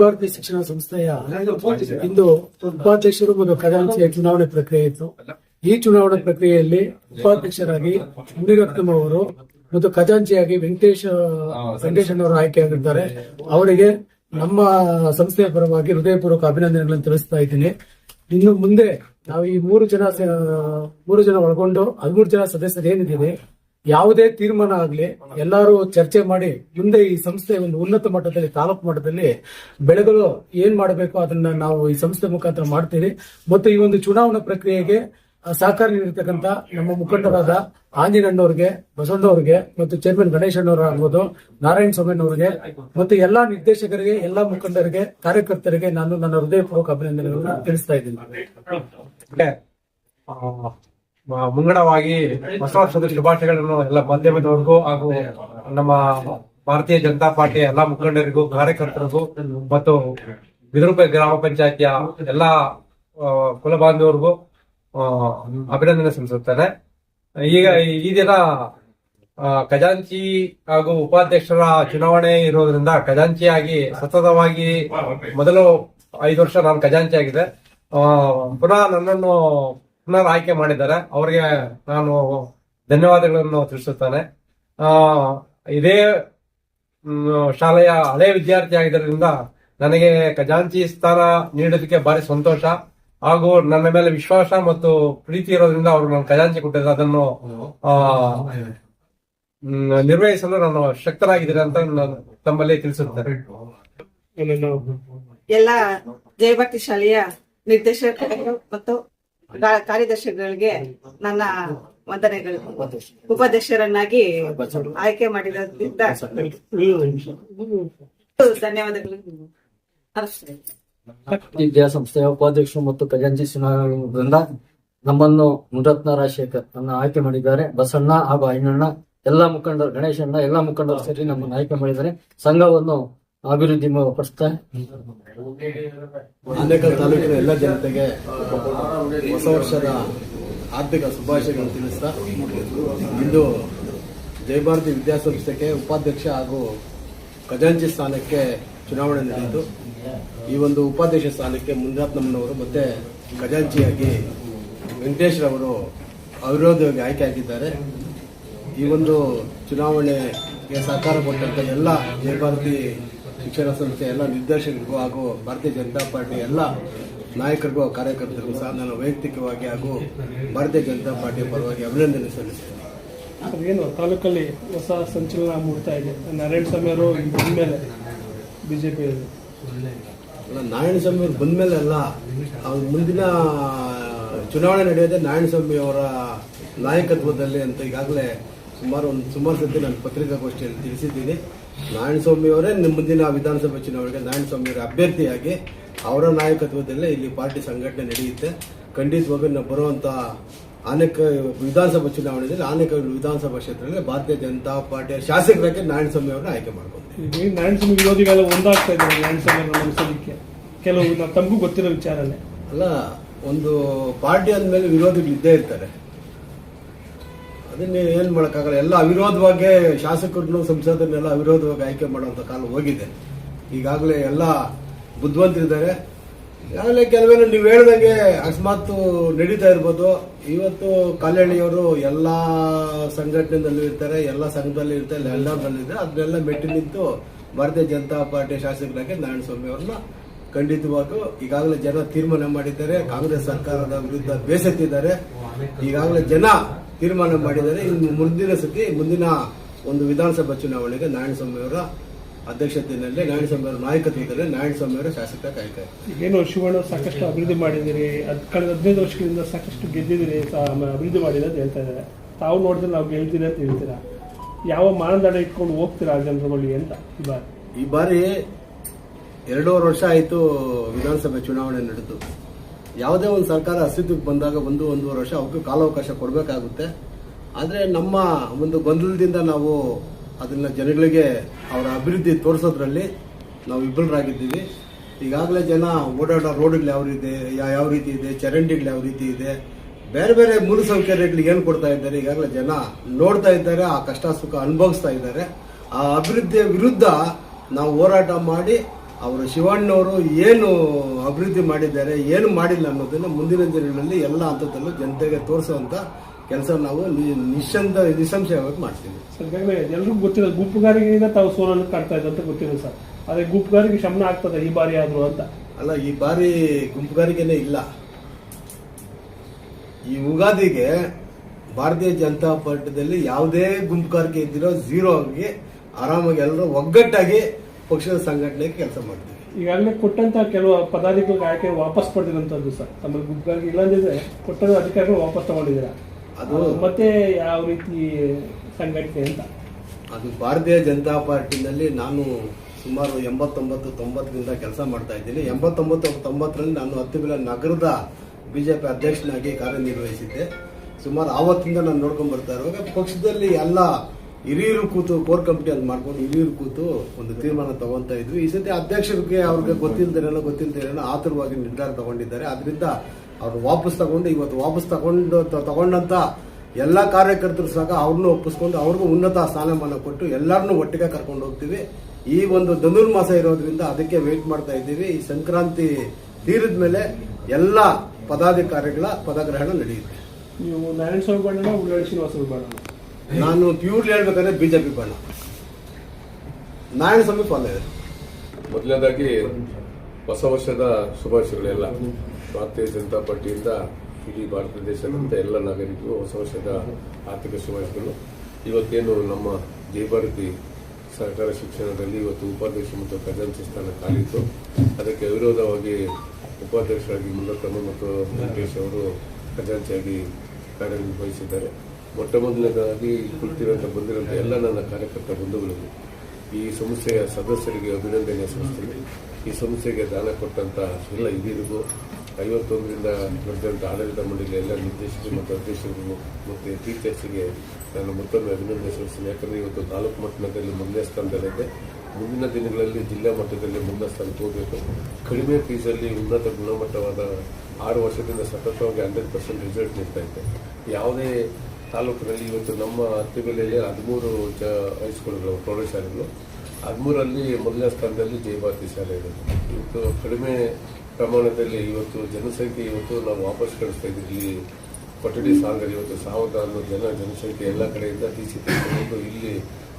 ಭಾರತಿ ಶಿಕ್ಷಣ ಸಂಸ್ಥೆಯ ಇಂದು. ಉಪಾಧ್ಯಕ್ಷರು ಮತ್ತು ಖಜಾಂಚಿಯ ಚುನಾವಣೆ ಪ್ರಕ್ರಿಯೆ ಇತ್ತು. ಈ ಚುನಾವಣೆ ಪ್ರಕ್ರಿಯೆಯಲ್ಲಿ ಉಪಾಧ್ಯಕ್ಷರಾಗಿ ಮುನಿರತ್ನಂ ಅವರು ಮತ್ತು ಖಜಾಂಚಿಯಾಗಿ ವೆಂಕಟೇಶ್ ವೆಂಕಟೇಶ್ ಅವರು ಆಯ್ಕೆಯಾಗಿದ್ದಾರೆ ಅವರಿಗೆ ನಮ್ಮ ಸಂಸ್ಥೆಯ ಪರವಾಗಿ ಹೃದಯಪೂರ್ವಕ ಅಭಿನಂದನೆಗಳನ್ನು ತಿಳಿಸ್ತಾ ಇದ್ದೀನಿ. ಇನ್ನು ಮುಂದೆ ನಾವು ಈ ಮೂರು ಜನ ಮೂರು ಜನ ಒಳಗೊಂಡು ಹದಿಮೂರು ಜನ ಸದಸ್ಯರು ಏನಿದೆ ಯಾವುದೇ ತೀರ್ಮಾನ ಆಗಲಿ, ಎಲ್ಲರೂ ಚರ್ಚೆ ಮಾಡಿ, ಮುಂದೆ ಈ ಸಂಸ್ಥೆ ಒಂದು ಉನ್ನತ ಮಟ್ಟದಲ್ಲಿ, ತಾಲೂಕು ಮಟ್ಟದಲ್ಲಿ ಬೆಳೆಗಳು ಏನ್ ಮಾಡಬೇಕು ಅದನ್ನ ನಾವು ಈ ಸಂಸ್ಥೆ ಮುಖಾಂತರ ಮಾಡ್ತೀವಿ. ಮತ್ತು ಈ ಒಂದು ಚುನಾವಣಾ ಪ್ರಕ್ರಿಯೆಗೆ ಸಹಕಾರ ನೀಡಿರ್ತಕ್ಕಂಥ ನಮ್ಮ ಮುಖಂಡರಾದ ಆಂಜನಣ್ಣವ್ರಿಗೆ ಬಸವಣ್ಣವ್ರಿಗೆ ಮತ್ತು ಚೇರ್ಮನ್ ಗಣೇಶ್ ಆಗ್ಬೋದು, ನಾರಾಯಣ ಸ್ವಾಮಿನವರಿಗೆ ಮತ್ತು ಎಲ್ಲಾ ನಿರ್ದೇಶಕರಿಗೆ, ಎಲ್ಲಾ ಮುಖಂಡರಿಗೆ, ಕಾರ್ಯಕರ್ತರಿಗೆ ನಾನು ನನ್ನ ಹೃದಯಪೂರ್ವಕ ಅಭಿನಂದನೆಗಳನ್ನು ತಿಳಿಸ್ತಾ ಇದ್ದೀನಿ. ಮುಂಗಡವಾಗಿ ಹೊಸ ವರ್ಷದ ಶುಭಾಶಯಗಳನ್ನು ಎಲ್ಲ ಮಾಧ್ಯಮದವರಿಗೂ ಹಾಗೂ ನಮ್ಮ ಭಾರತೀಯ ಜನತಾ ಪಾರ್ಟಿಯ ಎಲ್ಲಾ ಮುಖಂಡರಿಗೂ, ಕಾರ್ಯಕರ್ತರಿಗೂ ಮತ್ತು ಬಿದರೂಪ ಗ್ರಾಮ ಪಂಚಾಯತಿಯ ಎಲ್ಲಾ ಕುಲ ಬಾಂಧವರಿಗೂ ಅಭಿನಂದನೆ ಸಲ್ಲಿಸುತ್ತೇನೆ. ಈಗ ಈ ದಿನ ಖಜಾಂಚಿ ಹಾಗೂ ಉಪಾಧ್ಯಕ್ಷರ ಚುನಾವಣೆ ಇರೋದ್ರಿಂದ ಖಜಾಂಚಿಯಾಗಿ ಸತತವಾಗಿ ಮೊದಲು ಐದು ವರ್ಷ ನಾನು ಖಜಾಂಚಿ ಆಗಿದೆ ಪುನಃ ನನ್ನನ್ನು ಪುನರ್ ಆಯ್ಕೆ ಮಾಡಿದ್ದಾರೆ. ಅವರಿಗೆ ನಾನು ಧನ್ಯವಾದಗಳನ್ನು ತಿಳಿಸುತ್ತಾನೆ. ಆ, ಇದೇ ಶಾಲೆಯ ಹಳೆ ವಿದ್ಯಾರ್ಥಿ ಆಗಿದ್ದರಿಂದ ನನಗೆ ಖಜಾಂಚಿ ಸ್ಥಾನ ನೀಡೋದಕ್ಕೆ ಭಾರಿ ಸಂತೋಷ. ಹಾಗೂ ನನ್ನ ಮೇಲೆ ವಿಶ್ವಾಸ ಮತ್ತು ಪ್ರೀತಿ ಇರೋದ್ರಿಂದ ಅವರು ನನ್ನ ಖಜಾಂಚಿ ಕೊಟ್ಟಿದ್ದಾರೆ. ಅದನ್ನು ಆ, ನಿರ್ವಹಿಸಲು ನಾನು ಶಕ್ತರಾಗಿದ್ದೀರಿ ಅಂತ ನಾನು ತಮ್ಮಲ್ಲಿ ತಿಳಿಸುತ್ತೇನೆ. ಎಲ್ಲ ಜಯಭಕ್ತಿ ಶಾಲೆಯ ನಿರ್ದೇಶಕರು ಮತ್ತು ಕಾರ್ಯದರ್ಶಿಗಳಿಗೆ ನನ್ನ ವಂದನೆಗಳು. ಉಪಾಧ್ಯಕ್ಷರನ್ನಾಗಿ ಆಯ್ಕೆ ಮಾಡಿರೋದ್ರಿಂದ ಧನ್ಯವಾದಗಳು. ಸಂಸ್ಥೆಯ ವಿದ್ಯಾಸಂಸ್ಥೆಯ ಉಪಾಧ್ಯಕ್ಷರು ಮತ್ತು ಖಜಾಂಚಿ ಚುನಾವಣೆಯಿಂದ ನಮ್ಮನ್ನು ಮುರತ್ನ ರಾಜಶೇಖರ್ ನನ್ನ ಆಯ್ಕೆ ಮಾಡಿದ್ದಾರೆ. ಬಸಣ್ಣ ಹಾಗೂ ಐನಣ್ಣ ಎಲ್ಲಾ ಮುಖಂಡರು ಗಣೇಶಣ್ಣ ಎಲ್ಲಾ ಮುಖಂಡರು ಸೇರಿ ನಮ್ಮನ್ನು ಆಯ್ಕೆ ಮಾಡಿದ್ದಾರೆ. ಸಂಘವನ್ನು ಅಭಿವೃದ್ಧಿ ಪಡಿಸ್ತಾ ಆನೇಕಲ್ ತಾಲೂಕಿನ ಎಲ್ಲ ಜನತೆಗೆ ಹೊಸ ವರ್ಷದ ಆರ್ಥಿಕ ಶುಭಾಶಯಗಳನ್ನು ತಿಳಿಸ್ತಾ ಇಂದು ಜಯಭಾರತಿ ವಿದ್ಯಾಸಂಸ್ಥೆಗೆ ಉಪಾಧ್ಯಕ್ಷ ಹಾಗೂ ಖಜಾಂಚಿ ಸ್ಥಾನಕ್ಕೆ ಚುನಾವಣೆ ನಡೆಯಿತು. ಈ ಒಂದು ಉಪಾಧ್ಯಕ್ಷ ಸ್ಥಾನಕ್ಕೆ ಮುನಿರತ್ನಮ್ಮನವರು ಮತ್ತೆ ಖಜಾಂಚಿಯಾಗಿ ವೆಂಕಟೇಶ್ ರವರು ಅವಿರೋಧವಾಗಿ ಆಯ್ಕೆಯಾಗಿದ್ದಾರೆ ಈ ಒಂದು ಚುನಾವಣೆಗೆ ಸಹಕಾರ ಕೊಟ್ಟಂತ ಎಲ್ಲ ಜಯಭಾರತಿ ಶಿಕ್ಷಣ ಸಂಸ್ಥೆ, ಎಲ್ಲ ನಿರ್ದೇಶಕರಿಗೂ ಹಾಗೂ ಭಾರತೀಯ ಜನತಾ ಪಾರ್ಟಿ ಎಲ್ಲ ನಾಯಕರಿಗೂ ಕಾರ್ಯಕರ್ತರಿಗೂ ಸಹ ನಾನು ವೈಯಕ್ತಿಕವಾಗಿ ಹಾಗೂ ಭಾರತೀಯ ಜನತಾ ಪಾರ್ಟಿಯ ಪರವಾಗಿ ಅಭಿನಂದನೆ ಸಲ್ಲಿಸ್ತೇನೆ. ಅದೇನು ತಾಲೂಕಲ್ಲಿ ಹೊಸ ಸಂಚಲನ ಮೂಡ್ತಾ ಇದೆ. ನಾರಾಯಣ ಸ್ವಾಮಿ ಅವರು ಬಂದ್ಮೇಲೆ ಬಿಜೆಪಿ ಅಲ್ಲ ನಾರಾಯಣ ಸ್ವಾಮಿ ಅವರು ಬಂದ್ಮೇಲೆ ಅಲ್ಲ ಅವ್ರ ಮುಂದಿನ ಚುನಾವಣೆ ನಡೆಯೋದೇ ನಾರಾಯಣಸ್ವಾಮಿ ಅವರ ನಾಯಕತ್ವದಲ್ಲಿ ಅಂತ ಈಗಾಗಲೇ ಸುಮಾರು ಒಂದು ಸುಮಾರು ಸತಿ ನಾನು ಪತ್ರಿಕಾಗೋಷ್ಠಿಯಲ್ಲಿ ತಿಳಿಸಿದ್ದೀನಿ. ನಾರಾಯಣಸ್ವಾಮಿ ಅವರೇ ನಿಮ್ಮ ಮುಂದಿನ ವಿಧಾನಸಭೆ ಚುನಾವಣೆಗೆ ನಾರಾಯಣಸ್ವಾಮಿ ಅವರ ಅಭ್ಯರ್ಥಿಯಾಗಿ ಅವರ ನಾಯಕತ್ವದಲ್ಲೇ ಇಲ್ಲಿ ಪಾರ್ಟಿ ಸಂಘಟನೆ ನಡೆಯುತ್ತೆ. ಖಂಡಿತವಾಗಿ ನಾವು ಬರುವಂತ ಅನೇಕ ವಿಧಾನಸಭಾ ಚುನಾವಣೆಯಲ್ಲಿ ಅನೇಕ ವಿಧಾನಸಭಾ ಕ್ಷೇತ್ರದಲ್ಲಿ ಭಾರತೀಯ ಜನತಾ ಪಾರ್ಟಿಯ ಶಾಸಕರಾಗಿ ನಾರಾಯಣಸ್ವಾಮಿ ಅವರನ್ನ ಆಯ್ಕೆ ಮಾಡ್ಕೊಂಡಿದ್ದೀವಿ ನಾರಾಯಣಸ್ವಾಮಿ ನಾರಾಯಣ ಸ್ವಾಮಿ ವಿರೋಧಿಗಳೆಲ್ಲ ಒಂದಾಗ್ತಾ ಇದ್ದಾರೆ ನಾರಾಯಣಸ್ವಾಮಿ ಕೆಲವು ನಾವು ತಮಗೂ ಗೊತ್ತಿರೋ ವಿಚಾರನೇ. ಅಲ್ಲ ಒಂದು ಪಾರ್ಟಿ ಅಂದಮೇಲೆ ವಿರೋಧಿಗಳು ಇದ್ದೇ ಇರ್ತಾರೆ. ಅದನ್ನ ಏನು ಮಾಡೋಕ್ಕಾಗಲ್ಲ. ಎಲ್ಲ ಅವಿರೋಧವಾಗಿ ಶಾಸಕರನ್ನು ಸಂಸದರನ್ನೆಲ್ಲ ಅವಿರೋಧವಾಗಿ ಆಯ್ಕೆ ಮಾಡುವಂತ ಕಾಲ ಹೋಗಿದೆ. ಈಗಾಗಲೇ ಎಲ್ಲ ಬುದ್ಧಿವಂತರಿದ್ದಾರೆ. ಆಮೇಲೆ ಕೆಲವೇನು ನೀವು ಹೇಳ್ದಂಗೆ ಅಕಸ್ಮಾತ್ ನಡೀತಾ ಇರ್ಬೋದು. ಇವತ್ತು ಕಲ್ಯಾಣಿಯವರು ಎಲ್ಲ ಸಂಘಟನೆದಲ್ಲೂ ಇರ್ತಾರೆ, ಎಲ್ಲ ಸಂಘದಲ್ಲಿ ಇರ್ತಾರೆ ಎಲ್ಲದಲ್ಲೂ ಇದೆ ಅದನ್ನೆಲ್ಲ ಮೆಟ್ಟಿ ನಿಂತು ಭಾರತೀಯ ಜನತಾ ಪಾರ್ಟಿ ಶಾಸಕರಾಗಿ ನಾರಾಯಣಸ್ವಾಮಿ ಅವ್ರನ್ನ ಖಂಡಿತವಾಗೂ ಈಗಾಗಲೇ ಜನ ತೀರ್ಮಾನ ಮಾಡಿದ್ದಾರೆ. ಕಾಂಗ್ರೆಸ್ ಸರ್ಕಾರದ ವಿರುದ್ಧ ಬೇಸತ್ತಿದ್ದಾರೆ. ಈಗಾಗಲೇ ಜನ ತೀರ್ಮಾನ ಮಾಡಿದ್ದಾರೆ. ಇನ್ನು ಮುಂದಿನ ಸತಿ, ಮುಂದಿನ ಒಂದು ವಿಧಾನಸಭಾ ಚುನಾವಣೆಗೆ ನಾರಾಯಣಸ್ವಾಮಿ ಅವರ ಅಧ್ಯಕ್ಷತೆಯಲ್ಲಿ ನಾರಾಯಣಸ್ವಾಮಿ ಅವರ ನಾಯಕತ್ವದಲ್ಲಿ ನಾರಾಯಣಸ್ವಾಮಿ ಅವರ ಶಾಸಕ ಕಾಯ್ತಾರೆ ಏನು ಶಿವಣ್ಣ ಸಾಕಷ್ಟು ಅಭಿವೃದ್ಧಿ ಮಾಡಿದ್ದೀರಿ? ಅದು ಕಳೆದ ಹದಿನೈದು ವರ್ಷಗಳಿಂದ ಸಾಕಷ್ಟು ಗೆದ್ದಿದ್ದೀರಿ ಅಭಿವೃದ್ಧಿ ಮಾಡಿದೆ ಅಂತ ಹೇಳ್ತಾ ಇದ್ದಾರೆ. ತಾವು ನೋಡಿದ್ರೆ ನಾವು ಗೆಲ್ತೀರಿ ಅಂತ ಹೇಳ್ತೀರಾ? ಯಾವ ಮಾನದಂಡ ಇಟ್ಕೊಂಡು ಹೋಗ್ತೀರಾ ಜನರ ಜನರುಗಳಿಗೆ ಅಂತ ಈ ಬಾರಿ? ಈ ಬಾರಿ ಎರಡೂವರೆ ವರ್ಷ ಆಯಿತು ವಿಧಾನಸಭೆ ಚುನಾವಣೆ ನಡೆದು. ಯಾವುದೇ ಒಂದು ಸರ್ಕಾರ ಅಸ್ತಿತ್ವಕ್ಕೆ ಬಂದಾಗ ಒಂದು ಒಂದೂವರೆ ವರ್ಷ ಅವಕ್ಕೆ ಕಾಲಾವಕಾಶ ಕೊಡಬೇಕಾಗುತ್ತೆ. ಆದರೆ ನಮ್ಮ ಒಂದು ಗೊಂದಲದಿಂದ ನಾವು ಅದನ್ನ ಜನಗಳಿಗೆ ಅವರ ಅಭಿವೃದ್ಧಿ ತೋರಿಸೋದ್ರಲ್ಲಿ ನಾವು ವಿಫಲರಾಗಿದ್ದೀವಿ. ಈಗಾಗಲೇ ಜನ ಓಡಾಡೋ ರೋಡ್ಗಳು ಯಾವ ರೀತಿ ಯಾವ ರೀತಿ ಇದೆ, ಚರಂಡಿಗಳು ಯಾವ ರೀತಿ ಇದೆ, ಬೇರೆ ಬೇರೆ ಮೂಲಸೌಕರ್ಯಗಳು ಏನು ಕೊಡ್ತಾ ಇದ್ದಾರೆ, ಈಗಾಗಲೇ ಜನ ನೋಡ್ತಾ ಇದ್ದಾರೆ, ಆ ಕಷ್ಟ ಸುಖ ಅನುಭವಿಸ್ತಾ ಇದ್ದಾರೆ. ಆ ಅಭಿವೃದ್ಧಿಯ ವಿರುದ್ಧ ನಾವು ಹೋರಾಟ ಮಾಡಿ, ಅವರು ಶಿವಣ್ಣವರು ಏನು ಅಭಿವೃದ್ಧಿ ಮಾಡಿದ್ದಾರೆ, ಏನು ಮಾಡಿಲ್ಲ ಅನ್ನೋದನ್ನು ಮುಂದಿನ ದಿನಗಳಲ್ಲಿ ಎಲ್ಲ ಹಂತದಲ್ಲೂ ಜನತೆಗೆ ತೋರಿಸುವಂತ ಕೆಲಸ ನಾವು ನಿಶ್ಚಂದ ನಿಸ್ಸಂಶಯವಾಗಿ ಮಾಡ್ತೀವಿ. ಸರ್ ಎಲ್ರಿಗೂ ಗೊತ್ತಿರೋದು ಗುಂಪುಗಾರಿಕೆಯಿಂದ ತಾವು ಸೋಲನ್ನು ಕಾಡ್ತಾ ಇದ್ದಂತ ಅಂತ ಗೊತ್ತಿರೋದು ಸರ್. ಅದೇ ಗುಂಪುಗಾರಿಕೆ ಶಮನ ಆಗ್ತದೆ ಈ ಬಾರಿ ಆದ್ರೂ ಅಂತ. ಅಲ್ಲ ಈ ಬಾರಿ ಗುಂಪುಗಾರಿಕೆನೇ ಇಲ್ಲ. ಈ ಉಗಾದಿಗೆ ಭಾರತೀಯ ಜನತಾ ಪಾರ್ಟಿದಲ್ಲಿ ಯಾವುದೇ ಗುಂಪುಗಾರಿಕೆ ಇದ್ದಿರೋ ಝೀರೋ ಆಗಿ ಆರಾಮಾಗಿ ಎಲ್ಲರೂ ಒಗ್ಗಟ್ಟಾಗಿ ಪಕ್ಷದ ಸಂಘಟನೆಗೆ ಕೆಲಸ ಮಾಡ್ತೀವಿ. ಈಗಾಗಲೇ ಕೊಟ್ಟಂತ ಕೆಲವು ಪದಾಧಿಕಾರಿಗಳ ಆಯ್ಕೆ ವಾಪಸ್ ಪಡೆದಿರುವಂತದ್ದು ಸರ್. ತಮ್ಮಲ್ಲಿ ಗುಂಪುಗಾರಿಕೆ ಇಲ್ಲಾಂದಿದ್ರೆ ಕೊಟ್ಟಂತ ಅಧಿಕಾರಿಗಳು ವಾಪಸ್ ತಗೊಂಡಿದ್ದೀರಾ? ಅದು- ಮತ್ತೆ ಯಾವ ರೀತಿ ಸಂಘಟನೆ ಅಂತ? ಅದು ಭಾರತೀಯ ಜನತಾ ಪಾರ್ಟಿನಲ್ಲಿ ನಾನು ಸುಮಾರು ಎಂಬತ್ತೊಂಬತ್ತು ತೊಂಬತ್ತರಿಂದ ಕೆಲಸ ಮಾಡ್ತಾ ಇದ್ದೀನಿ. ಎಂಬತ್ತೊಂಬತ್ತು ತೊಂಬತ್ತರಲ್ಲಿ ನಾನು ಹತ್ತಿಬೆಲೆ ನಗರದ ಬಿಜೆಪಿ ಅಧ್ಯಕ್ಷನಾಗಿ ಕಾರ್ಯನಿರ್ವಹಿಸಿದ್ದೆ. ಸುಮಾರು ಆವತ್ತಿಂದ ನಾನು ನೋಡ್ಕೊಂಡು ಬರ್ತಾ ಇರುವಾಗ ಪಕ್ಷದಲ್ಲಿ ಎಲ್ಲ ಹಿರಿಯರು ಕೂತು ಕೋರ್ ಕಮಿಟಿ ಅಂತ ಮಾಡ್ಕೊಂಡು ಹಿರಿಯರು ಕೂತು ಒಂದು ತೀರ್ಮಾನ ತಗೊಂತಾ ಇದ್ವಿ. ಈ ಸತಿ ಅಧ್ಯಕ್ಷರಿಗೆ ಅವ್ರಿಗೆ ಗೊತ್ತಿಲ್ಲದೇನೋ ಗೊತ್ತಿಲ್ಲದೇನೋ ಆತುರವಾಗಿ ನಿರ್ಧಾರ ತಗೊಂಡಿದ್ದಾರೆ. ಅದರಿಂದ ಅವ್ರು ವಾಪಸ್ ತಗೊಂಡು ಇವತ್ತು ವಾಪಸ್ ತಗೊಂಡು ತ- ತಗೊಂಡಂತ ಎಲ್ಲಾ ಕಾರ್ಯಕರ್ತರು ಸಹ ಅವ್ರನ್ನೂ ಒಪ್ಪಿಸ್ಕೊಂಡು ಅವ್ರಿಗೂ ಉನ್ನತ ಸ್ಥಾನಮಾನ ಕೊಟ್ಟು ಎಲ್ಲರನ್ನೂ ಒಟ್ಟಿಗೆ ಕರ್ಕೊಂಡು ಹೋಗ್ತೀವಿ. ಈ ಒಂದು ಧನುರ್ಮಾಸ ಇರೋದ್ರಿಂದ ಅದಕ್ಕೆ ವೇಟ್ ಮಾಡ್ತಾ ಇದ್ದೀವಿ. ಈ ಸಂಕ್ರಾಂತಿ ತೀರಿದ ಮೇಲೆ ಎಲ್ಲ ಪದಾಧಿಕಾರಿಗಳ ಪದಗ್ರಹಣ ನಡೆಯುತ್ತೆ. ನೀವು ನಾರಾಯಣ ಸ್ವಾಮಿ ಬಣ್ಣ ಉಳ್ಳಾಳಿ ಶ್ರೀನಿವಾಸ ಬಣ್ಣ ನಾನು ಪ್ಯೂರ್ ಹೇಳ್ಬೇಕಂದ್ರೆ ಬಿಜೆಪಿ ಬಣ್ಣ. ನಾರಾಯಣ ಸ್ವಾಮಿ ಫಾಲೋ ಇದೆ ಮೊದಲನೇದಾಗಿ ಹೊಸ ವರ್ಷದ ಶುಭಾಶಯಗಳೆಲ್ಲ. ಭಾರತೀಯ ಜನತಾ ಪಾರ್ಟಿಯಿಂದ ಇಡೀ ಭಾರತ ದೇಶದಂತ ಎಲ್ಲ ನಾಗರಿಕರು, ಹೊಸ ವರ್ಷದ ಆರ್ಥಿಕ ಶುಭಾಶಯಗಳು. ಇವತ್ತೇನು ನಮ್ಮ ಜಯಭಾರತಿ ಸರ್ಕಾರ ಶಿಕ್ಷಣದಲ್ಲಿ ಇವತ್ತು ಉಪಾಧ್ಯಕ್ಷ ಮತ್ತು ಖಜಾಂಚಿ ಸ್ಥಾನ ಕಾಲಿತ್ತು ಅದಕ್ಕೆ ವಿರೋಧವಾಗಿ ಉಪಾಧ್ಯಕ್ಷರಾಗಿ ಮುಲ್ಲಕ್ಕಮ್ಮ ಮತ್ತು ವೆಂಕಟೇಶ್ ಅವರು ಖಜಾಂಚಿಯಾಗಿ ಕಾರ್ಯನಿರ್ವಹಿಸಿದ್ದಾರೆ. ಮೊಟ್ಟ ಮೊದಲನೇದಾಗಿ ಕುಳಿತಿರುವಂಥ ಬಂದಿರುವಂಥ ಎಲ್ಲ ನನ್ನ ಕಾರ್ಯಕರ್ತ ಬಂಧುಗಳಿಗೆ ಈ ಸಂಸ್ಥೆಯ ಸದಸ್ಯರಿಗೆ ಅಭಿನಂದನೆ ಸಲ್ಲಿಸ್ತೀನಿ. ಈ ಸಂಸ್ಥೆಗೆ ದಾನ ಕೊಟ್ಟಂತ ಎಲ್ಲ ಹಿರಿಯರಿಗೂ ಐವತ್ತೊಂದರಿಂದ ನಡೆದಂಥ ಆಡಳಿತ ಮಂಡಳಿ ಎಲ್ಲ ನಿರ್ದೇಶಕರು ಮತ್ತು ಅಧ್ಯಕ್ಷರು ಮತ್ತು ಟೀಚರ್ಸ್ಗೆ ನಾನು ಮತ್ತೊಮ್ಮೆ ಅಭಿನಂದನೆ ಸಲ್ಲಿಸ್ತೇನೆ. ಯಾಕಂದರೆ ಇವತ್ತು ತಾಲೂಕು ಮಟ್ಟದಲ್ಲಿ ಮೊದಲನೇ ಸ್ಥಾನದಲ್ಲಿದೆ. ಮುಂದಿನ ದಿನಗಳಲ್ಲಿ ಜಿಲ್ಲಾ ಮಟ್ಟದಲ್ಲಿ ಮುಂದಿನ ಸ್ಥಾನಕ್ಕೆ ಹೋಗಬೇಕು. ಕಡಿಮೆ ಫೀಸಲ್ಲಿ ಉನ್ನತ ಗುಣಮಟ್ಟವಾದ ಆರು ವರ್ಷದಿಂದ ಸತತವಾಗಿ ಹಂಡ್ರೆಡ್ ಪರ್ಸೆಂಟ್ ರಿಸಲ್ಟ್ ನೀಡ್ತಾ ಇದೆ. ಯಾವುದೇ ತಾಲೂಕಿನಲ್ಲಿ ಇವತ್ತು ನಮ್ಮ ಹತ್ತಿಬೆಲೆಯಲ್ಲಿ ಹದಿಮೂರು ಜ, ಹೈಸ್ಕೂಲ್ಗಳು ಪ್ರೌಢಶಾಲೆಗಳು ಹದಿಮೂರಲ್ಲಿ ಮೊದಲನೇ ಸ್ಥಾನದಲ್ಲಿ ಜಯಭಾರತಿ ಶಾಲೆ ಇದೆ. ಇವತ್ತು ಕಡಿಮೆ ಪ್ರಮಾಣದಲ್ಲಿ ಇವತ್ತು ಜನಸಂಖ್ಯೆ ಇವತ್ತು ನಾವು ವಾಪಸ್ ಕಳಿಸ್ತಾ ಇದ್ದೀವಿ. ಇಲ್ಲಿ ಕೊಠಡಿ, ಸಾಗರ್ ಇವತ್ತು ಸಾವಿರದ ಆರುನೂರು ಜನ ಜನಸಂಖ್ಯೆ ಎಲ್ಲ ಕಡೆಯಿಂದ ಟಿ ಸಿ ತೆಗೆದುಕೊಂಡು ಇಲ್ಲಿ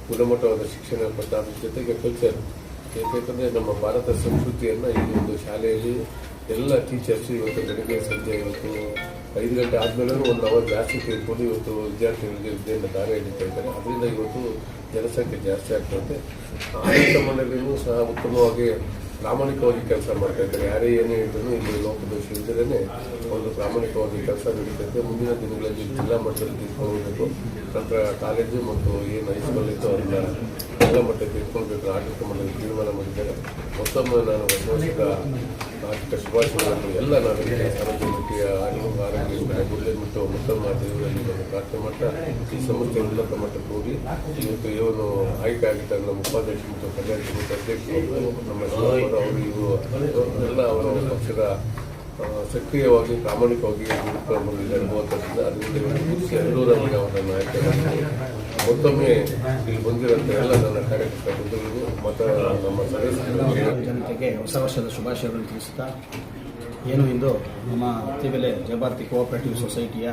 ಗುಣಮಟ್ಟವಾದ ಶಿಕ್ಷಣ ಕೊಟ್ಟ ಅದ್ರ ಜೊತೆಗೆ ಕಲ್ಚರ್ ಏಕೆಂದರೆ ನಮ್ಮ ಭಾರತ ಸಂಸ್ಕೃತಿಯನ್ನು ಈ ಒಂದು ಶಾಲೆಯಲ್ಲಿ ಎಲ್ಲ ಟೀಚರ್ಸ್ ಇವತ್ತು ಬೆಳಗ್ಗೆ, ಸಂಜೆ ಇವತ್ತು ಐದು ಗಂಟೆ ಆದಮೇಲೆ ಒಂದು ಅವರ್ ಜಾಸ್ತಿ ತೆಗೆದುಕೊಂಡು ಇವತ್ತು ವಿದ್ಯಾರ್ಥಿಗಳಿಗೆ ವಿದ್ಯೆಯನ್ನು ದಾರಿ ಹಿಡಿತಾ ಇದ್ದಾರೆ. ಅದರಿಂದ ಇವತ್ತು ಜನಸಂಖ್ಯೆ ಜಾಸ್ತಿ ಆಗ್ತದೆ ಆಡಳಿತ ಮಂಡಳಿಯೂ ಸಹ ಉತ್ತಮವಾಗಿ ಪ್ರಾಮಾಣಿಕವಾಗಿ ಕೆಲಸ ಮಾಡ್ತಾ ಇದ್ದಾರೆ ಯಾರೇ ಏನೇ ಹೇಳಿದ್ರು ಇಲ್ಲಿ ಲೋಕದೋಷಿ ಇಲ್ಲದೇ ಒಂದು ಪ್ರಾಮಾಣಿಕವಾಗಿ ಕೆಲಸ ನಡೀತೈತೆ. ಮುಂದಿನ ದಿನಗಳಲ್ಲಿ ಜಿಲ್ಲಾ ಮಟ್ಟದಲ್ಲಿ ತಿಳ್ಕೊಳ್ಬೇಕು. ನಂತರ ಕಾಲೇಜು ಮತ್ತು ಏನು ಹೈಸ್ಕೂಲ್ ಇತ್ತು ಅದನ್ನ ಜಿಲ್ಲಾ ಮಟ್ಟಕ್ಕೆ ತಿಳ್ಕೊಳ್ಬೇಕು ಆಡಳಿತ ಮಟ್ಟದಲ್ಲಿ ತೀರ್ಮಾನ ಮಾಡಿದ್ದಾರೆ. ಮತ್ತೊಮ್ಮೆ ನಾನು ಹೊಸ ವರ್ಷದ ಆರ್ಥಿಕ ಶುಭಾಶಯಗಳನ್ನು ಎಲ್ಲ ನಾಗರಿಕ ಸಾರ್ವಜನಿಕ ಆರೋಗ್ಯ ಆರೋಗ್ಯ ಗುಳ್ಳೆ ಮತ್ತು ಮುತ್ತಮ್ಮ ದೇವರಲ್ಲಿ ನಾನು ಪ್ರಾರ್ಥನೆ ಮಾಡ್ತಾ ಈ ಸಂಸ್ಥೆ ಉನ್ನತ ಮಟ್ಟಕ್ಕೆ ಹೋಗಿ ಇವತ್ತು ಇವನು ಆಯ್ಕೆ ಆಗಿದ್ದ ನಮ್ಮ ಉಪಾಧ್ಯಕ್ಷ ಮತ್ತು ಕಲ್ಯಾಣ ಸಮಿತಿ ಅಧ್ಯಕ್ಷರು ನಮ್ಮ ಅವರು ಇವರು ಎಲ್ಲ ಅವರ ಪಕ್ಷದ ಸಕ್ರಿಯವಾಗಿ ಪ್ರಾಮಾಣಿಕವಾಗಿ ಮೂವತ್ತರಿಂದ ಅದರಿಂದ ಇವತ್ತು ಕೂರಿಸಿ ಎಲ್ಲರೂ ನಮಗೆ ಅವರನ್ನು ಆಯ್ಕೆ ಮಾಡಿದ್ದಾರೆ ಮತ್ತೊಮ್ಮೆ ಇಲ್ಲಿ ಬಂದಿರುವಂಥ ಎಲ್ಲ ನನ್ನ ಕಾರ್ಯಕರ್ತ ಬಂಧುಗಳಿಗೂ ನಮ್ಮ ಜನತೆಗೆ ಹೊಸ ವರ್ಷದ ಶುಭಾಶಯಗಳನ್ನು ತಿಳಿಸುತ್ತಾ, ಏನು ಇಂದು ನಮ್ಮ ಹತ್ತಿಬೆಲೆ ಜಯಭಾರತಿ ಕೋಆಪರೇಟಿವ್ ಸೊಸೈಟಿಯ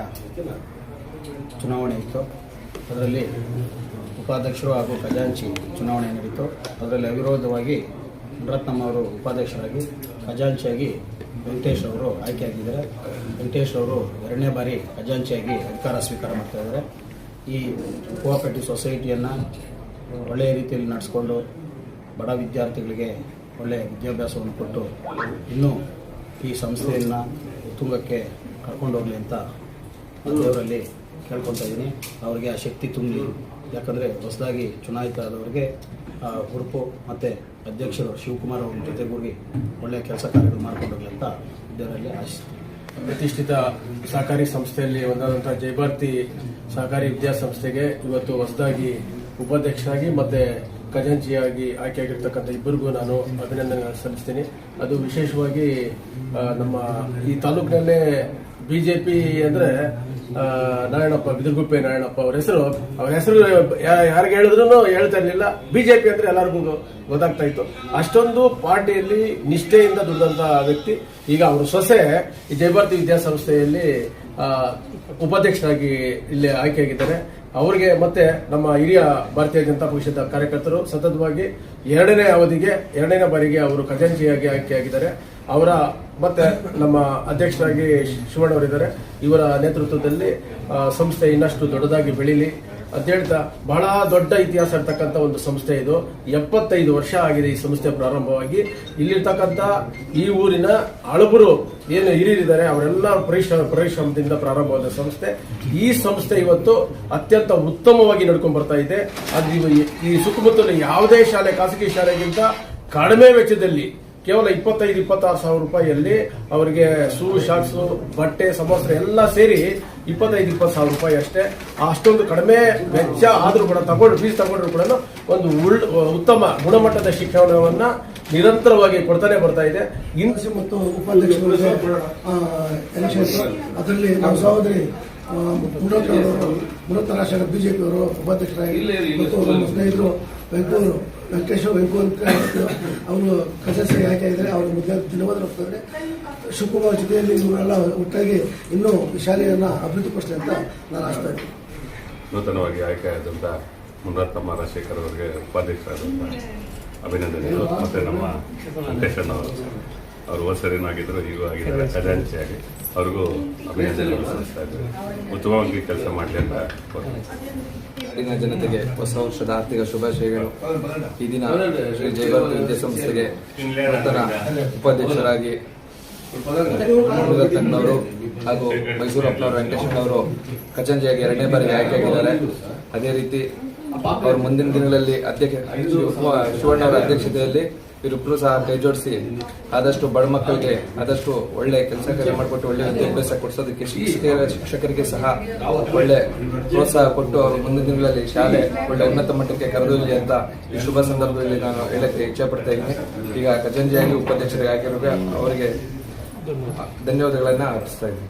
ಚುನಾವಣೆ ಇತ್ತು. ಅದರಲ್ಲಿ ಉಪಾಧ್ಯಕ್ಷರು ಹಾಗೂ ಖಜಾಂಚಿ ಚುನಾವಣೆ ನಡೀತು. ಅದರಲ್ಲಿ ಅವಿರೋಧವಾಗಿ ಮುನಿರತ್ನಮ್ಮ ಅವರು ಉಪಾಧ್ಯಕ್ಷರಾಗಿ, ಖಜಾಂಚಿಯಾಗಿ ವೆಂಕಟೇಶ್ ಅವರು ಆಯ್ಕೆಯಾಗಿದ್ದಾರೆ. ವೆಂಕಟೇಶ್ ಅವರು ಎರಡನೇ ಬಾರಿ ಖಜಾಂಚಿಯಾಗಿ ಅಧಿಕಾರ ಸ್ವೀಕಾರ ಮಾಡ್ತಾ ಇದ್ದಾರೆ. ಈ ಕೋಆಪರೇಟಿವ್ ಸೊಸೈಟಿಯನ್ನು ಒಳ್ಳೆಯ ರೀತಿಯಲ್ಲಿ ನಡೆಸ್ಕೊಂಡು ಬಡ ವಿದ್ಯಾರ್ಥಿಗಳಿಗೆ ಒಳ್ಳೆಯ ವಿದ್ಯಾಭ್ಯಾಸವನ್ನು ಕೊಟ್ಟು ಇನ್ನೂ ಈ ಸಂಸ್ಥೆಯನ್ನು ಉತ್ತುಂಗಕ್ಕೆ ಕರ್ಕೊಂಡು ಹೋಗಲಿ ಅಂತ ದೇವರಲ್ಲಿ ಕೇಳ್ಕೊತಾ ಇದ್ದೀನಿ. ಅವರಿಗೆ ಆ ಶಕ್ತಿ ತುಂಬಲಿ. ಯಾಕಂದರೆ ಹೊಸದಾಗಿ ಚುನಾಯಿತ ಆದವರಿಗೆ ಆ ಹುರುಪು ಮತ್ತು ಅಧ್ಯಕ್ಷರು ಶಿವಕುಮಾರ್ ಅವ್ರ ಜೊತೆಗೂಡಿ ಒಳ್ಳೆಯ ಕೆಲಸ ಕಾರ್ಯಗಳು ಮಾಡ್ಕೊಂಡೋಗ್ಲಿ ಅಂತ ದೇವರಲ್ಲಿ ಆಶಿಸ್ತೀನಿ. ಪ್ರತಿಷ್ಠಿತ ಸಹಕಾರಿ ಸಂಸ್ಥೆಯಲ್ಲಿ ಒಂದಾದಂತಹ ಜಯಭಾರತಿ ಸಹಕಾರಿ ವಿದ್ಯಾಸಂಸ್ಥೆಗೆ ಇವತ್ತು ಹೊಸದಾಗಿ ಉಪಾಧ್ಯಕ್ಷರಾಗಿ ಮತ್ತೆ ಖಜಾಂಚಿಯಾಗಿ ಆಯ್ಕೆಯಾಗಿರ್ತಕ್ಕಂಥ ಇಬ್ಬರಿಗೂ ನಾನು ಅಭಿನಂದನೆ ಸಲ್ಲಿಸ್ತೀನಿ. ಅದು ವಿಶೇಷವಾಗಿ ನಮ್ಮ ಈ ತಾಲೂಕಿನಲ್ಲೇ ಬಿಜೆಪಿ ಅಂದ್ರೆ ಆ, ನಾರಾಯಣಪ್ಪ ಬಿದಿರುಗುಪ್ಪೆ ನಾರಾಯಣಪ್ಪ ಅವ್ರ ಹೆಸರು ಅವ್ರ ಹೆಸರು ಯಾರಿಗೆ ಹೇಳಿದ್ರು ಹೇಳ್ತಾ ಇರಲಿಲ್ಲ. ಬಿಜೆಪಿ ಅಂದ್ರೆ ಎಲ್ಲರಿಗೂ ಗೊತ್ತಾಗ್ತಾ ಇತ್ತು. ಅಷ್ಟೊಂದು ಪಾರ್ಟಿಯಲ್ಲಿ ನಿಷ್ಠೆಯಿಂದ ದುಡಿದಂತ ವ್ಯಕ್ತಿ. ಈಗ ಅವರು ಸೊಸೆ ಜಯಭಾರತಿ ವಿದ್ಯಾಸಂಸ್ಥೆಯಲ್ಲಿ ಉಪಾಧ್ಯಕ್ಷರಾಗಿ ಇಲ್ಲಿ ಆಯ್ಕೆಯಾಗಿದ್ದಾರೆ. ಅವರಿಗೆ ಮತ್ತೆ ನಮ್ಮ ಹಿರಿಯ ಭಾರತೀಯ ಜನತಾ ಪಕ್ಷದ ಕಾರ್ಯಕರ್ತರು ಸತತವಾಗಿ ಎರಡನೇ ಅವಧಿಗೆ ಎರಡನೇ ಬಾರಿಗೆ ಅವರು ಖಜಾಂಚಿಯಾಗಿ ಆಯ್ಕೆಯಾಗಿದ್ದಾರೆ. ಅವರ ಮತ್ತೆ ನಮ್ಮ ಅಧ್ಯಕ್ಷರಾಗಿ ಶಿವಣ್ಣವರಿದ್ದಾರೆ ಇವರ ನೇತೃತ್ವದಲ್ಲಿ ಸಂಸ್ಥೆ ಇನ್ನಷ್ಟು ದೊಡ್ಡದಾಗಿ ಬೆಳೀಲಿ. ಅಂತ ಹೇಳ್ತಾ ಬಹಳ ದೊಡ್ಡ ಇತಿಹಾಸ ಇರ್ತಕ್ಕಂಥ ಒಂದು ಸಂಸ್ಥೆ ಇದು. ಎಪ್ಪತ್ತೈದು ವರ್ಷ ಆಗಿದೆ ಈ ಸಂಸ್ಥೆ ಪ್ರಾರಂಭವಾಗಿ. ಇಲ್ಲಿರ್ತಕ್ಕಂಥ ಈ ಊರಿನ ಅಳಬರು ಏನು ಹಿರಿಯರಿದ್ದಾರೆ, ಅವರೆಲ್ಲ ಪರಿಶ್ರಮ ಪರಿಶ್ರಮದಿಂದ ಪ್ರಾರಂಭವಾದ ಸಂಸ್ಥೆ. ಈ ಸಂಸ್ಥೆ ಇವತ್ತು ಅತ್ಯಂತ ಉತ್ತಮವಾಗಿ ನಡ್ಕೊಂಡು ಬರ್ತಾ ಇದೆ. ಅದು ಈ ಸುತ್ತಮುತ್ತಲ ಯಾವುದೇ ಶಾಲೆ, ಖಾಸಗಿ ಶಾಲೆಗಿಂತ ಕಡಿಮೆ ವೆಚ್ಚದಲ್ಲಿ ಕೇವಲ ಇಪ್ಪತ್ತೈದು ಇಪ್ಪತ್ತಾರು ಸಾವಿರ ರೂಪಾಯಿಯಲ್ಲಿ ಅವರಿಗೆ ಶೂ ಶಾಕ್ಸು ಬಟ್ಟೆ ಸಮವಸ್ತ್ರ ಎಲ್ಲ ಸೇರಿ ಇಪ್ಪತ್ತೈದು ಇಪ್ಪತ್ತು ಸಾವಿರ ರೂಪಾಯಿ ಅಷ್ಟೇ. ಅಷ್ಟೊಂದು ಕಡಿಮೆ ವೆಚ್ಚ ಆದರೂ ಕೂಡ ತಗೊಂಡು ಫೀಸ್ ತಗೊಂಡ್ರು ಕೂಡ ಒಂದು ಉಳ್ ಉತ್ತಮ ಗುಣಮಟ್ಟದ ಶಿಕ್ಷಣವನ್ನ ನಿರಂತರವಾಗಿ ಕೊಡ್ತಾನೆ ಬರ್ತಾ ಇದೆ. ಇನ್ಸಿ ಮತ್ತು ಅದರಲ್ಲಿ ನಮ್ಮ ಸಹೋದರಿ ಮುನ್ನೂರ ರಾಷ್ಟ್ರ ಬಿಜೆಪಿ ಅವರು ಉಪಾಧ್ಯಕ್ಷರಾಗಿ ಮತ್ತು ನಮ್ಮ ಸ್ನೇಹಿತರು ವೆಂಕೂರು ವೆಂಕಟೇಶ್ವರ ಬೇಕು ಅಂತ ಅವರು ಸದಸ್ಯ ಆಯ್ಕೆ ಇದ್ದಾರೆ, ಅವರು ಮುದ್ದೆ ದಿನವಾದ ಹೋಗ್ತಾರೆ. ಶಿವಕುಮಾರ್ ಜೊತೆಯಲ್ಲಿ ಇವರೆಲ್ಲ ಒಟ್ಟಾಗಿ ಇನ್ನೂ ಶಾಲೆಯನ್ನು ಅಭಿವೃದ್ಧಿಪಡಿಸಲಿ ಅಂತ ನಾನು ಆಸ್ತಾ ಇದ್ದೀನಿ. ನೂತನವಾಗಿ ಆಯ್ಕೆಯಾದಂಥ ಮುನ್ನತಮ್ಮ ರಾಜಶೇಖರ್ ಅವರಿಗೆ ಉಪಾಧ್ಯಕ್ಷರಾದಂಥ ಅಭಿನಂದನೆಗಳು. ಮತ್ತು ನಮ್ಮ ವೆಂಕಟೇಶನ್ ಅವರು ಅವರು ಹೊಸರಿನಾಗಿದ್ದರು ಈಗ ಆಗಿದ್ದಾರೆ. ಖಜಾಂಚಿಯಾಗಿ. ಅವ್ರಿಗೂ ಅಭಿನಂದನೆ ಉತ್ತಮವಾಗಿ ಕೆಲಸ ಮಾಡಲಿ ಅಂತ ಇಲ್ಲಿನ ಜನತೆಗೆ ಹೊಸ ವರ್ಷದ ಆರ್ಥಿಕ ಶುಭಾಶಯಗಳು. ಈ ದಿನ ಶ್ರೀ ಜಯಭಾರತಿ ವಿದ್ಯಾಸಂಸ್ಥೆಗೆ ನೂತನ ಉಪಾಧ್ಯಕ್ಷರಾಗಿ ಕಣ್ಣವರು ಹಾಗೂ ಮೈಸೂರಪ್ಪನವರು ವೆಂಕಟೇಶ್ವರನವರು ಖಜಾಂಚಿಯಾಗಿ ಎರಡನೇ ಬಾರಿಗೆ ಆಯ್ಕೆಯಾಗಿದ್ದಾರೆ. ಅದೇ ರೀತಿ ಅವರು ಮುಂದಿನ ದಿನಗಳಲ್ಲಿ ಅಧ್ಯಕ್ಷ ಶಿವಣ್ಣವರ ಅಧ್ಯಕ್ಷತೆಯಲ್ಲಿ ಇವರಿಬ್ಬರು ಸಹ ಕೈ ಜೋಡಿಸಿ ಆದಷ್ಟು ಬಡ ಮಕ್ಕಳಿಗೆ ಆದಷ್ಟು ಒಳ್ಳೆ ಕೆಲಸ ಕಾರ್ಯ ಮಾಡಿಕೊಟ್ಟು ಒಳ್ಳೆ ವಿದ್ಯಾಭ್ಯಾಸ ಕೊಡಿಸೋದಕ್ಕೆ ಶಿಕ್ಷಕರ, ಶಿಕ್ಷಕರಿಗೆ ಸಹ ಒಳ್ಳೆ ಪ್ರೋತ್ಸಾಹ ಕೊಟ್ಟು ಅವರು ಮುಂದಿನ ದಿನಗಳಲ್ಲಿ ಶಾಲೆ ಒಳ್ಳೆ ಉನ್ನತ ಮಟ್ಟಕ್ಕೆ ಕರೆದೊಯ್ಯಲಿ ಅಂತ ಈ ಶುಭ ಸಂದರ್ಭದಲ್ಲಿ ನಾನು ಹೇಳಕ್ಕೆ ಇಚ್ಛೆ ಪಡ್ತಾ ಇದ್ದೀನಿ. ಈಗ ಖಜಾಂಜಿಯಾಗಿ ಉಪಾಧ್ಯಕ್ಷರಿಗೆ ಅವರಿಗೆ ಧನ್ಯವಾದಗಳನ್ನ ಅರ್ಪಿಸ್ತಾ ಇದ್ದೀನಿ.